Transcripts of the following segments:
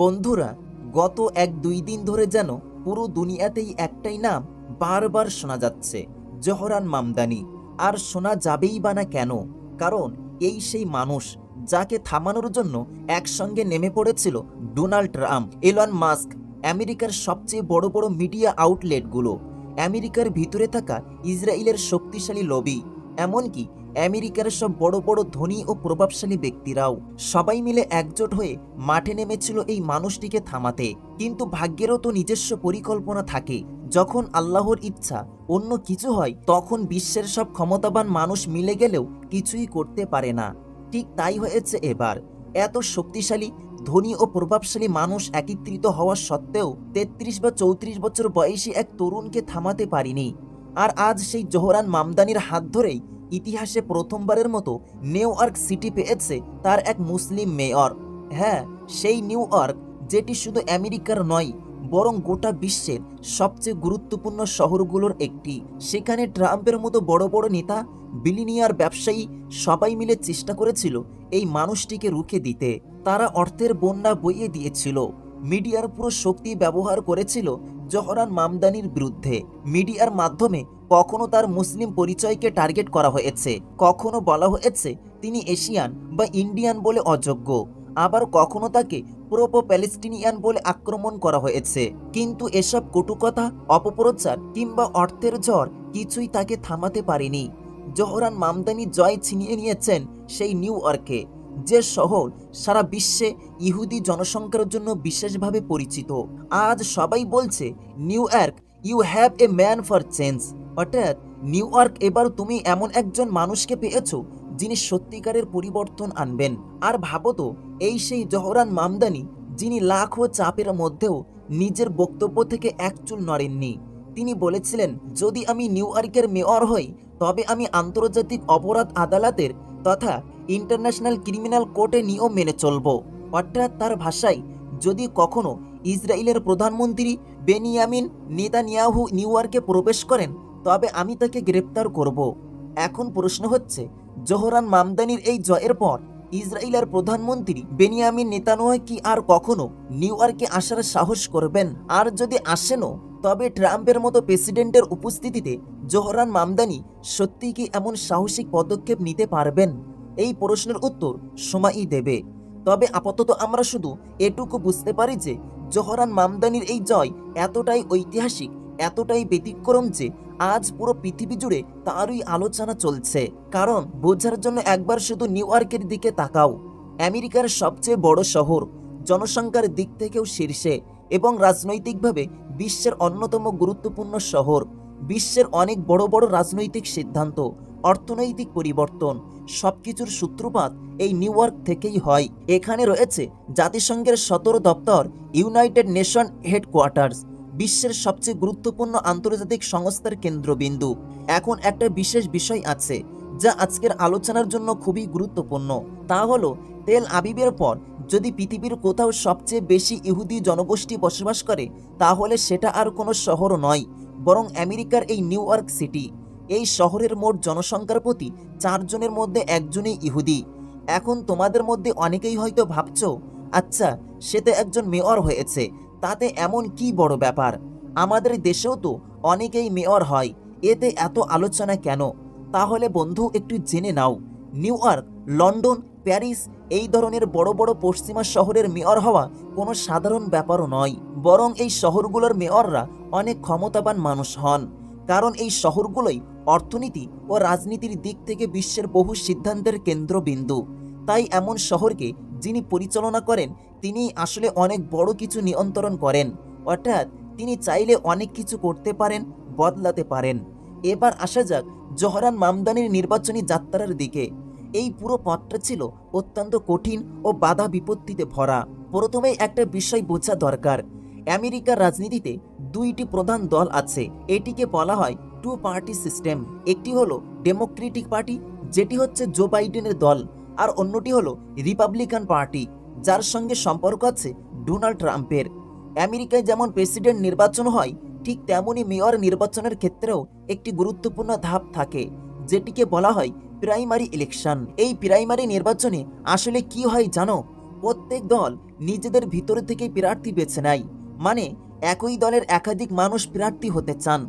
বন্ধুরা, গত এক দুই দিন ধরে যেন পুরো দুনিয়াতেই একটাই নাম বারবার শোনা যাচ্ছে, জহরান মামদানি। আর শোনা যাবেই বা না কেন? কারণ এই সেই মানুষ যাকে থামানোর জন্য একসঙ্গে নেমে পড়েছিল ডোনাল্ড ট্রাম্প এলন মাস্ক, আমেরিকার সবচেয়ে বড় বড় মিডিয়া আউটলেটগুলো। আমেরিকার ভিতরে থাকা ইসরায়েলের শক্তিশালী লবি, এমনকি আমেরিকার সব বড় বড় ধনী ও প্রভাবশালী ব্যক্তিরাও সবাই মিলে একজোট হয়ে মাঠে নেমেছিল এই মানুষটিকে থামাতে। কিন্তু ভাগ্যেরও তো নিজস্ব পরিকল্পনা থাকে। যখন আল্লাহর ইচ্ছা অন্য কিছু হয়, তখন বিশ্বের সব ক্ষমতাবান মানুষ মিলে গেলেও কিছুই করতে পারে না। ঠিক তাই হয়েছে এবার। এত শক্তিশালী, ধনী ও প্রভাবশালী মানুষ একত্রিত হওয়া সত্ত্বেও তেত্রিশ বা চৌত্রিশ বছর বয়সী এক তরুণকে থামাতে পারিনি। আর আজ সেই জোহরান মামদানির হাত ধরেই ইতিহাসে প্রথমবারের মতো নিউ ইয়র্ক সিটি পেয়েছে তার এক মুসলিম মেয়র। হ্যাঁ সেই নিউ ইয়র্ক, যেটি শুধু আমেরিকার নয়, বরং গোটা বিশ্বের সবচেয়ে গুরুত্বপূর্ণ শহরগুলোর একটি। সেখানে ট্রাম্পের মতো বড় বড় নেতা, বিলিনিয়ার ব্যবসায়ী সবাই মিলে চেষ্টা করেছিল এই মানুষটিকে রুখে দিতে। তারা অর্থের বন্যা বইয়ে দিয়েছিল। মিডিয়ার পুরো শক্তি ব্যবহার করেছিল জহরান মামদানির বিরুদ্ধে। মিডিয়ার মাধ্যমে কখনো তার মুসলিম পরিচয়কে টার্গেট করা হয়েছে, কখনো বলা হয়েছে তিনি এশিয়ান বা ইন্ডিয়ান বলে অযোগ্য, আবার কখনো তাকে প্রোপো প্যালেস্টিনিয়ান বলে আক্রমণ করা হয়েছে। কিন্তু এসব কটুকথা অপপ্রচার কিংবা অর্থের ঝড় কিছুই তাকে থামাতে পারেনি। জহরান মামদানি জয় ছিনিয়ে নিয়েছেন সেই নিউ ইয়র্কে, যে শহর সারা বিশ্বে ইহুদি জনসংখ্যার জন্য বিশেষভাবে পরিচিত। আজ সবাই বলছে, New York, you have a man for change. অর্থাৎ নিউ ইয়র্ক এবার তুমি এমন একজন মানুষকে পেয়েছ যিনি সত্যিকারের পরিবর্তন আনবেন। আর ভাবো তো, এই সেই জহরান মামদানি যিনি লাখ চাপের মধ্যেও নিজের বক্তব্য থেকে এক চুল নড়েননি। তিনি বলেছিলেন, যদি আমি নিউ ইয়র্কের মেয়র হই, তবে আমি আন্তর্জাতিক অপরাধ আদালতের তথা ইন্টারন্যাশনাল ক্রিমিনাল কোর্টে নিয়ম মেনে চলব। অর্থাৎ তার ভাষায়, যদি কখনো ইসরায়েলের প্রধানমন্ত্রী বেনিয়ামিন নেতানিয়াহু নিউ ইয়র্কে প্রবেশ করেন তবে আমি তাকে গ্রেপ্তার করব। এখন প্রশ্ন হচ্ছে, জোহরান মামদানির এই জয়ের পর ইসরায়েলের প্রধানমন্ত্রী বেনিয়ামিন নেতানোয়া কি আর কখনো নিউ ইয়র্কে আসার সাহস করবেন? আর যদি আসেনও, তবে ট্রাম্পের মতো প্রেসিডেন্টের উপস্থিতিতে জোহরান মামদানি সত্যি কি এমন সাহসিক পদক্ষেপ নিতে পারবেন? এই প্রশ্নের উত্তর সময়ই দেবে। তবে আপাতত আমরা শুধু এটুকু বুঝতে পারি যে, জোহরান মামদানির এই জয় এতটাই ঐতিহাসিক এতটাই ব্যতিক্রম যে আজ পুরো পৃথিবী জুড়ে তারই আলোচনা চলছে। কারণ বোঝার জন্য একবার শুধু নিউ ইয়র্কের দিকে তাকাও। আমেরিকার সবচেয়ে বড় শহর, জনসংখ্যার দিক থেকেও শীর্ষে এবং রাজনৈতিকভাবে বিশ্বের অন্যতম গুরুত্বপূর্ণ শহর। বিশ্বের অনেক বড় বড় রাজনৈতিক সিদ্ধান্ত, অর্থনৈতিক পরিবর্তন, সবকিছুর সূত্রপাত এই নিউ ইয়র্ক থেকেই হয়। এখানে রয়েছে জাতিসংঘের সদর দপ্তর, ইউনাইটেড নেশন হেডকোয়ার্টার্স। বিশ্বের সবচেয়ে গুরুত্বপূর্ণ আন্তর্জাতিক সংস্থার কেন্দ্রবিন্দু। এখন একটা বিশেষ বিষয় আছে, যা আজকের আলোচনার জন্য খুবই গুরুত্বপূর্ণ। তা হলো, তেল আবিবের পর যদি পৃথিবীর কোথাও সবচেয়ে বেশি ইহুদি জনগোষ্ঠী বসবাস করে, তাহলে সেটা আর কোনো শহর নয়, বরং আমেরিকার এই নিউ ইয়র্ক সিটি। এই শহরের মোট জনসংখ্যার প্রতি চারজনের মধ্যে একজনই ইহুদি। এখন তোমাদের মধ্যে অনেকেই হয়তো ভাবছ আচ্ছা সে তো একজন মেয়র হয়েছে তাতে এমন কি বড় ব্যাপার? আমাদের দেশেও তো অনেকেই মেয়র হয়, এতে এত আলোচনা কেন? তাহলে বন্ধু একটু জেনে নাও, নিউ ইয়র্ক, লন্ডন, প্যারিস এই ধরনের বড় বড় পশ্চিমা শহরের মেয়র হওয়া কোনো সাধারণ ব্যাপারও নয়, বরং এই শহরগুলোর মেয়ররা অনেক ক্ষমতাবান মানুষ হন। কারণ এই শহরগুলোই অর্থনীতি ও রাজনীতির দিক থেকে বিশ্বের বহু সিদ্ধান্তের কেন্দ্রবিন্দু। তাই এমন শহরকে যিনি পরিচালনা করেন, তিনি আসলে অনেক বড় কিছু নিয়ন্ত্রণ করেন। অর্থাৎ তিনি চাইলে অনেক কিছু করতে পারেন, বদলাতে পারেন। এবার আসা যাক জহরান মামদানির নির্বাচনী যাত্রার দিকে। এই পুরো পথটা ছিল অত্যন্ত কঠিন ও বাধা বিপত্তিতে ভরা। প্রথমেই একটা বিষয় বোঝা দরকার। আমেরিকার রাজনীতিতে দুইটি প্রধান দল আছে, এটিকে বলা হয় টু পার্টি সিস্টেম। একটি হলো ডেমোক্রেটিক পার্টি, যেটি হচ্ছে জো বাইডেনের দল। আর অন্যটি হলো রিপাবলিকান পার্টি যার সঙ্গে সম্পর্ক আছে ডোনাল্ড ট্রাম্পের আমেরিকায় যেমন প্রেসিডেন্ট নির্বাচন হয়, ঠিক তেমনই মেয়র নির্বাচনের ক্ষেত্রেও একটি গুরুত্বপূর্ণ ধাপ থাকে, যেটিকে বলা হয় প্রাইমারি ইলেকশন। এই প্রাইমারি নির্বাচনে আসলে কি হয় জানো? প্রত্যেক দল নিজেদের ভিতর থেকেই প্রার্থী বেছে নেয় মানে একই দলের একাধিক মানুষ প্রার্থী হতে চান।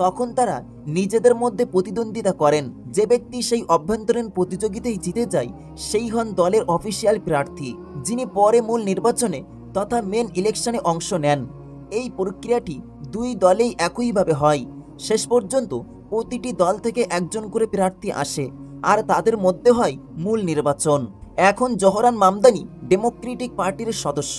তখন তারা নিজেদের মধ্যে প্রতিদ্বন্দ্বিতা করেন। যে ব্যক্তি সেই অভ্যন্তরীণ প্রতিযোগিতায় জিতে যায়, সেই হন দলের অফিসিয়াল প্রার্থী, যিনি পরে মূল নির্বাচনে তথা মেন ইলেকশনে অংশ নেন। এই প্রক্রিয়াটি দুই দলেই একইভাবে হয়। শেষ পর্যন্ত প্রতিটি দল থেকে একজন করে প্রার্থী আসে, আর তাদের মধ্যে হয় মূল নির্বাচন। এখন জহরান মামদানি ডেমোক্রেটিক পার্টির সদস্য।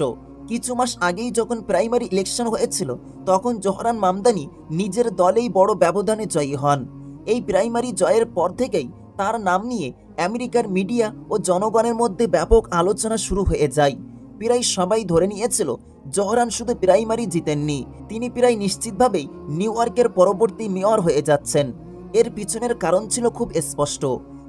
কিছু মাস আগেই যখন প্রাইমারি ইলেকশন হয়েছিল, তখন জহরান মামদানি নিজের দলেই বড় ব্যবধানে জয়ী হন। এই প্রাইমারি জয়ের পর থেকেই তার নাম নিয়ে আমেরিকার মিডিয়া ও জনগণের মধ্যে ব্যাপক আলোচনা শুরু হয়ে যায়। প্রায় সবাই ধরে নিয়েছিল, জহরান শুধু প্রাইমারি জিতেননি, তিনি প্রায় নিশ্চিতভাবেই নিউ ইয়র্কের পরবর্তী মেয়র হয়ে যাচ্ছেন। এর পিছনের কারণ ছিল খুব স্পষ্ট।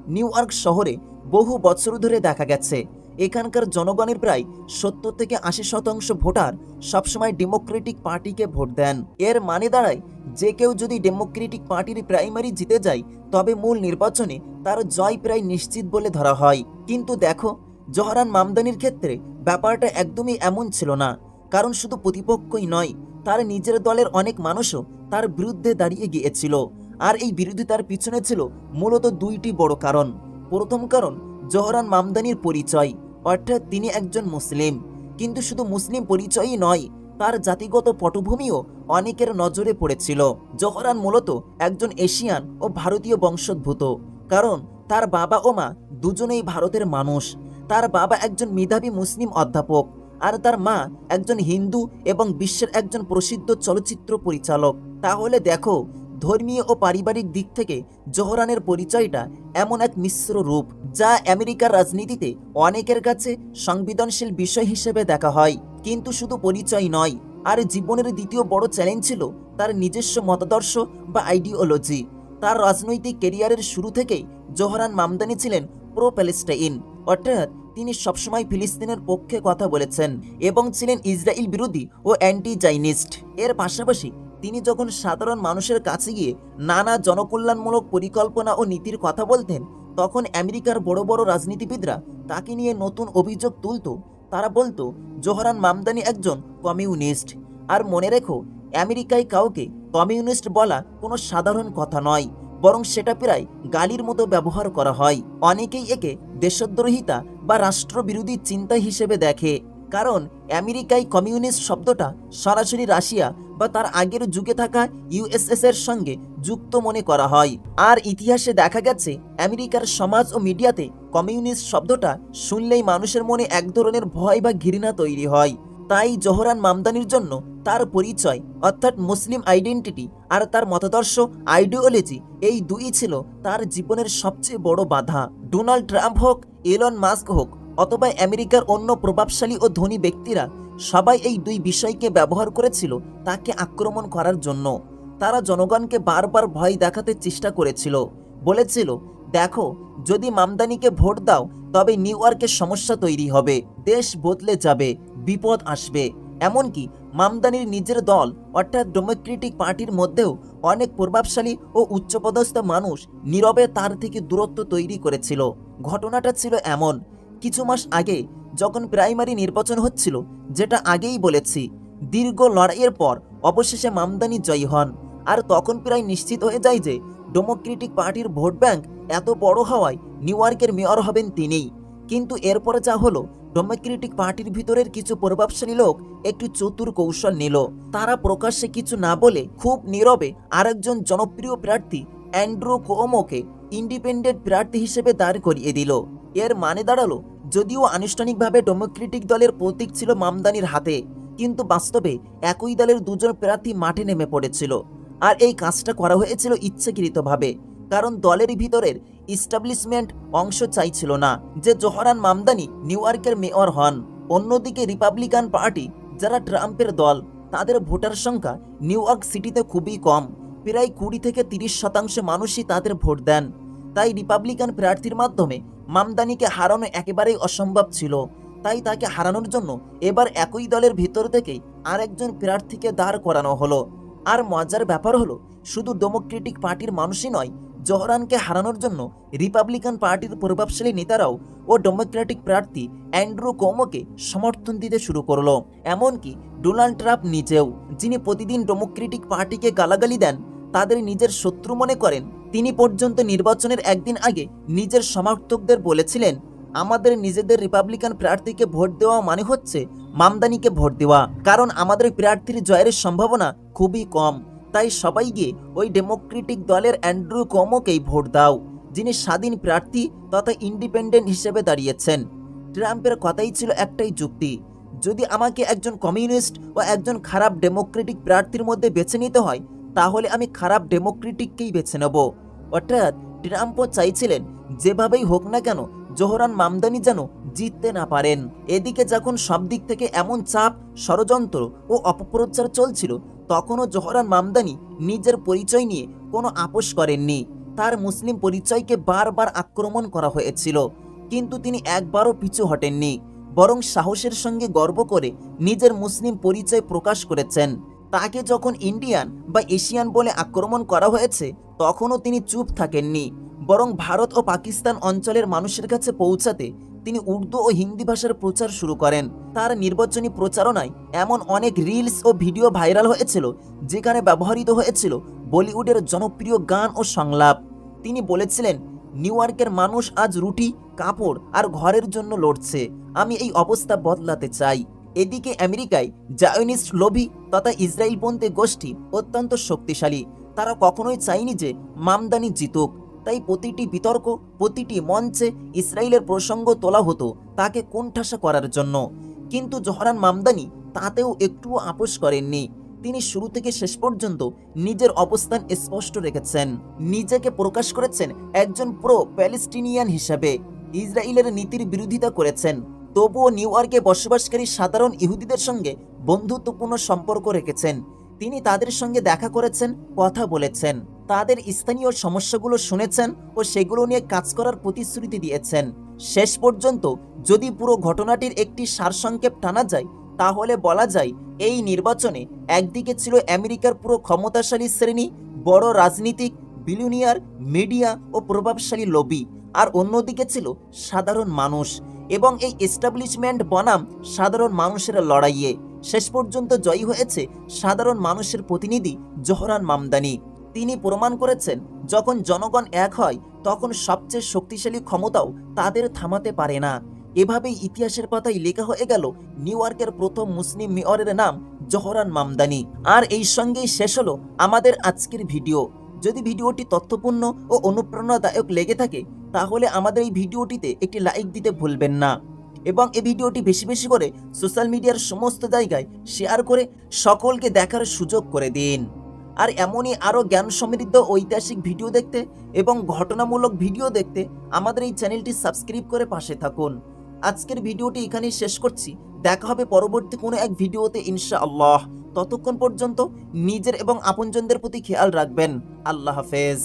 নিউ ইয়র্ক শহরে বহু বছর ধরে দেখা গেছে। এখানকার জনগণের প্রায় সত্তর থেকে আশি শতাংশ ভোটার সবসময় ডেমোক্রেটিক পার্টিকে ভোট দেন। এর মানে দাঁড়ায়, যে কেউ যদি ডেমোক্রেটিক পার্টির প্রাইমারি জিতে যায়, তবে মূল নির্বাচনে তার জয় প্রায় নিশ্চিত বলে ধরা হয়। কিন্তু দেখো জহরান মামদানির ক্ষেত্রে ব্যাপারটা একদমই এমন ছিল না। কারণ শুধু প্রতিপক্ষই নয়, তার নিজের দলের অনেক মানুষও তার বিরুদ্ধে দাঁড়িয়ে গিয়েছিল। আর এই বিরোধিতার পিছনে ছিল মূলত দুইটি বড় কারণ। প্রথম কারণ জহরান মামদানির পরিচয়। অর্থাৎ তিনি একজন মুসলিম। কিন্তু শুধু মুসলিম পরিচয়ই নয়, তার জাতিগত পটভূমিও অনেকের নজরে পড়েছিল। জহরান মূলত একজন এশিয়ান ও ভারতীয় বংশোদ্ভূত। কারণ তার বাবা ও মা দুজনেই ভারতের মানুষ। তার বাবা একজন মেধাবী মুসলিম অধ্যাপক আর তার মা একজন হিন্দু এবং বিশ্বের একজন প্রসিদ্ধ চলচ্চিত্র পরিচালক। তাহলে দেখো ধর্মীয় ও পারিবারিক দিক থেকে জোহরানের পরিচয়টা এমন এক মিশ্র রূপ, যা আমেরিকার রাজনীতিতে অনেকের কাছে সংবেদনশীল বিষয় হিসেবে দেখা হয়, কিন্তু শুধু পরিচয় নয়। আর জীবনের দ্বিতীয় বড় চ্যালেঞ্জ ছিল তার নিজস্ব মতাদর্শ বা আইডিওলজি তার রাজনৈতিক কেরিয়ারের শুরু থেকেই জোহরান মামদানি ছিলেন প্রো প্যালেস্টাইন অর্থাৎ তিনি সবসময় ফিলিস্তিনের পক্ষে কথা বলেছেন এবং ছিলেন ইসরায়েল বিরোধী ও অ্যান্টি জাইনিস্ট এর পাশাপাশি তিনি যখন সাধারণ মানুষের কাছে গিয়ে নানা জনকল্যাণমূলক পরিকল্পনা ও নীতির কথা বলতেন, তখন আমেরিকার বড় বড় রাজনীতিবিদরা তাকে নিয়ে নতুন অভিযোগ তুলত। তারা বলতো, জোহরান মামদানি একজন কমিউনিস্ট। আর মনে রেখো, আমেরিকায় কাউকে কমিউনিস্ট বলা কোনো সাধারণ কথা নয়, বরং সেটা প্রায় গালির মতো ব্যবহার করা হয়। অনেকেই একে দেশদ্রোহিতা বা রাষ্ট্রবিরোধী চিন্তা হিসেবে দেখে। কারণ, আমেরিকায় কমিউনিস্ট শব্দটা সরাসরি রাশিয়া বা তার আগের যুগে থাকা ইউএসএস এর সঙ্গে যুক্ত মনে করা হয়। আর ইতিহাসে দেখা গেছে, আমেরিকার সমাজ ও মিডিয়াতে কমিউনিস্ট শব্দটা শুনলেই মানুষের মনে এক ধরনের ভয় বা ঘৃণা তৈরি হয়। তাই জোহরান মামদানির জন্য তার পরিচয়, অর্থাৎ মুসলিম আইডেন্টিটি আর তার মতাদর্শ, আইডিওলজি এই দুই ছিল তার জীবনের সবচেয়ে বড় বাধা। ডোনাল্ড ট্রাম্প হোক এলন মাস্ক হোক, অথবা আমেরিকার অন্য প্রভাবশালী ও ধনী ব্যক্তিরা সবাই এই দুই বিষয়কে ব্যবহার করেছিল তাকে আক্রমণ করার জন্য। তারা জনগণকে বারবার ভয় দেখাতে চেষ্টা করেছিল। বলেছিল, দেখো, যদি মামদানিকে ভোট দাও, তবে নিউ ইয়র্কের সমস্যা তৈরি হবে। দেশ বদলে যাবে, বিপদ আসবে। এমনকি মামদানির নিজের দল, অর্থাৎ ডেমোক্রেটিক পার্টির মধ্যেও অনেক প্রভাবশালী ও উচ্চপদস্থ মানুষ নীরবে তার থেকে দূরত্ব তৈরি করেছিল। ঘটনাটা ছিল এমন কিছু মাস আগে যখন প্রাইমারি নির্বাচন হচ্ছিল, যেটা আগেই বলেছি, দীর্ঘ লড়াইয়ের পর অবশেষে মামদানি জয়ী হন। আর তখন প্রায় নিশ্চিত হয়ে যায় যে ডেমোক্রেটিক পার্টির ভোট ব্যাংক এত বড় হওয়ায় নিউ ইয়র্কের মেয়র হবেন তিনিই। কিন্তু এরপরে যা হলো ডেমোক্রেটিক পার্টির ভিতরের কিছু প্রভাবশালী লোক একটু চতুর কৌশল নিল। তারা প্রকাশ্যে কিছু না বলে খুব নীরবে আরেকজন জনপ্রিয় প্রার্থী অ্যান্ড্রু কোমোকে ইন্ডিপেন্ডেন্ট প্রার্থী হিসেবে দাঁড় করিয়ে দিল। এর মানে দাঁড়াল যদিও আনুষ্ঠানিকভাবে ডেমোক্রেটিক দলের প্রতীক ছিল মামদানির হাতে, কিন্তু বাস্তবে একই দলের দুজন প্রার্থী মাঠে নেমে পড়েছিল। আর এই কাজটা করা হয়েছিল ইচ্ছাকৃতভাবে, কারণ দলের ভিতরের ইস্টাবলিশমেন্ট অংশ চাইছিল না যে জোহরান মামদানি নিউ ইয়র্কের মেয়র হন। অন্যদিকে রিপাবলিকান পার্টি, যারা ট্রাম্পের দল, তাদের ভোটার সংখ্যা নিউ ইয়র্ক সিটিতে খুবই কম, প্রায় কুড়ি থেকে তিরিশ শতাংশ মানুষই তাদের ভোট দেন। তাই রিপাবলিকান প্রার্থীর মাধ্যমে মামদানিকে হারানো একেবারেই অসম্ভব ছিল। তাই তাকে হারানোর জন্য এবার একই দলের ভিতর থেকেই আরেকজন প্রার্থীকে দাঁড় করানো হলো। আর মজার ব্যাপার হলো, শুধু ডেমোক্রেটিক পার্টির মানুষই নয়, জহরানকে হারানোর জন্য রিপাবলিকান পার্টির প্রভাবশালী নেতারাও ও ডেমোক্রেটিক প্রার্থী অ্যান্ড্রু কোমোকে সমর্থন দিতে শুরু করল। এমনকি ডোনাল্ড ট্রাম্প নিজেও, যিনি প্রতিদিন ডেমোক্রেটিক পার্টিকে গালাগালি দেন, তাদের নিজের শত্রু মনে করেন তিনি পর্যন্ত নির্বাচনের একদিন আগে নিজের সমর্থকদের বলেছিলেন, আমাদের নিজেদের রিপাবলিকান প্রার্থীকে ভোট দেওয়া মানে হচ্ছে মামদানিকে ভোট দেওয়া। কারণ আমাদের প্রার্থীর জয়ের সম্ভাবনা খুবই কম। তাই সবাই গিয়ে ওই ডেমোক্রেটিক দলের অ্যান্ড্রু কমোকেই ভোট দাও, যিনি স্বাধীন প্রার্থী তথা ইন্ডিপেন্ডেন্ট হিসেবে দাঁড়িয়েছেন। ট্রাম্পের কথাই ছিল একটাই যুক্তি, যদি আমাকে একজন কমিউনিস্ট ও একজন খারাপ ডেমোক্রেটিক প্রার্থীর মধ্যে বেছে নিতে হয় তাহলে আমি খারাপ ডেমোক্রেটিককেই বেছে নেব। অর্থাৎ ট্রাম্পও চাইছিলেন, যেভাবেই হোক না কেন, জোহরান মামদানি যেন জিততে না পারেন। এদিকে যখন সব দিক থেকে এমন চাপ, ষড়যন্ত্র ও অপপ্রচার চলছিল, তখনও জোহরান মামদানি নিজের পরিচয় নিয়ে কোনো আপোষ করেননি। তার মুসলিম পরিচয়কে বারবার আক্রমণ করা হয়েছিল। কিন্তু তিনি একবারও পিছু হটেননি, বরং সাহসের সঙ্গে গর্ব করে নিজের মুসলিম পরিচয় প্রকাশ করেছেন। তাকে যখন ইন্ডিয়ান বা এশিয়ান বলে আক্রমণ করা হয়েছে, তখনও তিনি চুপ থাকেননি। বরং ভারত ও পাকিস্তান অঞ্চলের মানুষের কাছে পৌঁছাতে তিনি উর্দু ও হিন্দি ভাষার প্রচার শুরু করেন। তার নির্বাচনী প্রচারণায় এমন অনেক রিলস ও ভিডিও ভাইরাল হয়েছিল, যেখানে ব্যবহৃত হয়েছিল বলিউডের জনপ্রিয় গান ও সংলাপ। তিনি বলেছিলেন, নিউ ইয়র্কের মানুষ আজ রুটি, কাপড় আর ঘরের জন্য লড়ছে। আমি এই অবস্থা বদলাতে চাই। এদিকে আমেরিকায় জায়নিস্ট লোভী তথা ইসরায়েলপন্থী গোষ্ঠী অত্যন্ত শক্তিশালী। তারা কখনোই চায়নি যে মামদানি জিতুক। তাই প্রতিটি বিতর্ক, প্রতিটি মঞ্চে ইসরায়েলের প্রসঙ্গ তোলা হতো তাকে কোণঠাসা করার জন্য। কিন্তু জহরান মামদানি তাতেও একটুও আপোষ করেননি। তিনি শুরু থেকে শেষ পর্যন্ত নিজের অবস্থান স্পষ্ট রেখেছেন। নিজেকে প্রকাশ করেছেন একজন প্রো প্যালেস্টিনিয়ান হিসাবে। ইসরায়েলের নীতির বিরোধিতা করেছেন। তবুও নিউ ইয়র্কে বসবাসকারী সাধারণ ইহুদিদের সঙ্গে বন্ধুত্বপূর্ণ সম্পর্ক রেখেছেন। তিনি তাদের সঙ্গে দেখা করেছেন, কথা বলেছেন। তাদের স্থানীয় সমস্যাগুলো শুনেছেন ও সেগুলো নিয়ে কাজ করার প্রতিশ্রুতি দিয়েছেন। শেষ পর্যন্ত যদি পুরো ঘটনাটির একটি সারসংক্ষেপ টানা যায়, তাহলে বলা যায়, এই নির্বাচনে একদিকে ছিল আমেরিকার পুরো ক্ষমতাশালী শ্রেণি, বড় রাজনীতিক, বিলিয়নিয়ার, মিডিয়া ও প্রভাবশালী লবি, আর অন্যদিকে ছিল সাধারণ মানুষ। এবং এই এস্টাবলিশমেন্ট বনাম সাধারণ মানুষের লড়াইয়ে। শেষ পর্যন্ত জয়ী হয়েছে সাধারণ মানুষের প্রতিনিধি জহরান মামদানি। তিনি প্রমাণ করেছেন, যখন জনগণ এক হয়, তখন সবচেয়ে শক্তিশালী ক্ষমতাও তাদের থামাতে পারে না। এভাবেই ইতিহাসের পাতায় লেখা হয়ে গেল নিউ ইয়র্কের প্রথম মুসলিম মেয়রের নাম জহরান মামদানি। আর এই সঙ্গেই শেষ হলো আমাদের আজকের ভিডিও। যদি ভিডিওটি তথ্যপূর্ণ ও অনুপ্রেরণাদায়ক লেগে থাকে, তাহলে আমাদের এই ভিডিওটিতে একটি লাইক দিতে ভুলবেন না। এবং এই ভিডিওটি বেশি বেশি করে সোশ্যাল মিডিয়ার সমস্ত জায়গায় শেয়ার করে সকলকে দেখার সুযোগ করে দিন। আর এমনই আরও জ্ঞান সমৃদ্ধ ঐতিহাসিক ভিডিও দেখতে এবং ঘটনামূলক ভিডিও দেখতে আমাদের এই চ্যানেলটি সাবস্ক্রাইব করে পাশে থাকুন। আজকের ভিডিওটি এখানেই শেষ করছি। দেখা হবে পরবর্তী কোনো এক ভিডিওতে ইনশা আল্লাহ ততক্ষণ পর্যন্ত নিজের এবং আপনজনদের প্রতি খেয়াল রাখবেন। আল্লাহ হাফেজ।